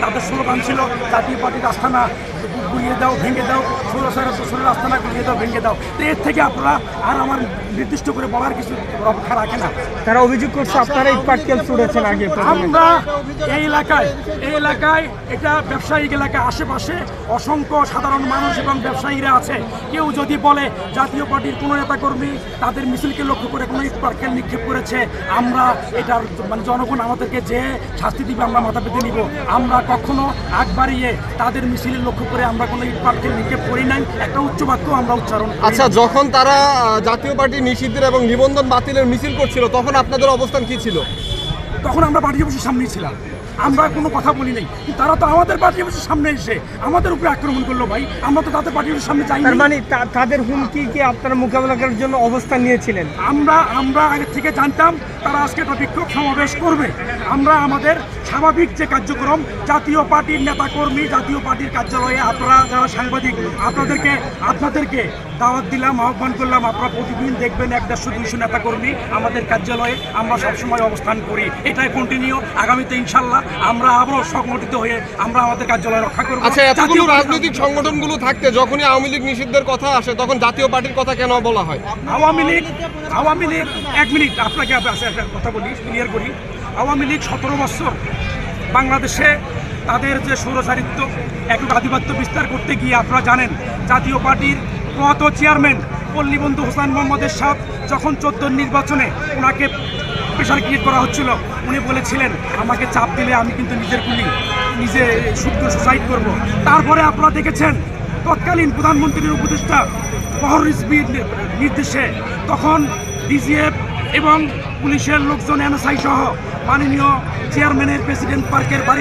তাদের স্লোগান ছিল জাতীয় পার্টির আস্থানা গুলিয়ে দাও ভেঙে দাও ষোলো সাড়ে ষোলোর আস্থানা গুলিয়ে দাও ভেঙে দাও। তো এর থেকে আপনারা আর আমার নির্দিষ্ট করে বলার কিছু রক্ষা রাখে না। তারা অভিযোগ করছে আপনারা ইট পাটকেল ছুড়েছেন আগে আমরা এই এলাকায় এই এলাকায় এটা ব্যবসায়িক এলাকা আশেপাশে অসংখ্য সাধারণ মানুষ এবং ব্যবসায়ীরা আছে। কেউ যদি বলে জাতীয় পার্টির কোনো নেতাকর্মী তাদের মিছিলকে লক্ষ্য করে কোনো ইটপার্কেল নিক্ষেপ করেছে আমরা এটার মানে জনগণ আমাদেরকে যে শাস্তি দিবে আমরা মাথা পেতে নিব। আমরা কখনো আগ বাড়িয়ে তাদের মিছিলের লক্ষ্য করে আমরা কোনো ইটপার্কেল নিক্ষেপ করি নাই। একটা উচ্চ বাক্য আমরা উচ্চারণ আচ্ছা যখন তারা জাতীয় পার্টি নিষিদ্ধের এবং নিবন্ধন বাতিলের মিছিল করছিল তখন আপনাদের অবস্থান কি ছিল? তখন আমরা পার্টি অফিসের সামনেই ছিলাম। আমরা কোনো কথা বলি নাই। তারা তো আমাদের পার্টি অফিসের সামনে এসে আমাদের উপরে আক্রমণ করল ভাই। আমরা তো তাদের পার্টি অফিসের সামনে যাই তার মানে তাদের হুমকি কি আপনারা মোকাবেলা করার জন্য অবস্থান নিয়েছিলেন? আমরা আমরা আগে থেকে জানতাম তারা আজকে একটা বিক্ষোভ সমাবেশ করবে। আমরা আমাদের স্বাভাবিক যে কার্যক্রম জাতীয় পার্টির নেতাকর্মী জাতীয় পার্টির কার্যালয়ে আপনারা যারা সাংবাদিক আপনাদেরকে আপনাদেরকে দাওয়াত দিলাম আহ্বান করলাম আপনারা প্রতিদিন দেখবেন এক দেড়শো দুইশো নেতাকর্মী আমাদের কার্যালয়ে আমরা সবসময় অবস্থান করি। এটাই কন্টিনিউ আগামীতে ইনশাল্লাহ আমরা আবারও সংগঠিত হয়ে আমরা আমাদের কার্যালয় রক্ষা করব। আচ্ছা এতগুলো রাজনৈতিক সংগঠনগুলো থাকতে যখনই আওয়ামী লীগ নিষিদ্ধের কথা আসে তখন জাতীয় পার্টির কথা কেন বলা হয়? আওয়ামী লীগ আওয়ামী লীগ এক মিনিট আপনাকে আপ- একটা কথা বলি ক্লিয়ার করি। আওয়ামী লীগ সতেরো বছর বাংলাদেশে তাদের যে সৌরচারিত্ব একক আধিপত্য বিস্তার করতে গিয়ে আপনারা জানেন জাতীয় পার্টির প্রয়াত চেয়ারম্যান পল্লীবন্ধু হোসেন মোহাম্মদের সাথ যখন চোদ্দ নির্বাচনে ওনাকে প্রেশার ক্রিয়েট করা হচ্ছিল। উনি বলেছিলেন, আমাকে চাপ দিলে আমি কিন্তু নিজের গুলি নিজে শুদ্ধ সুসাইড করব। তারপরে আপনারা দেখেছেন, তৎকালীন প্রধানমন্ত্রীর উপদেষ্টা বহর রিজভির নির্দেশে তখন ডিজিএফ এবং পুলিশের লোকজন এনএসআই সহ মাননীয় চেয়ারম্যানের প্রেসিডেন্ট পার্কের বাড়ি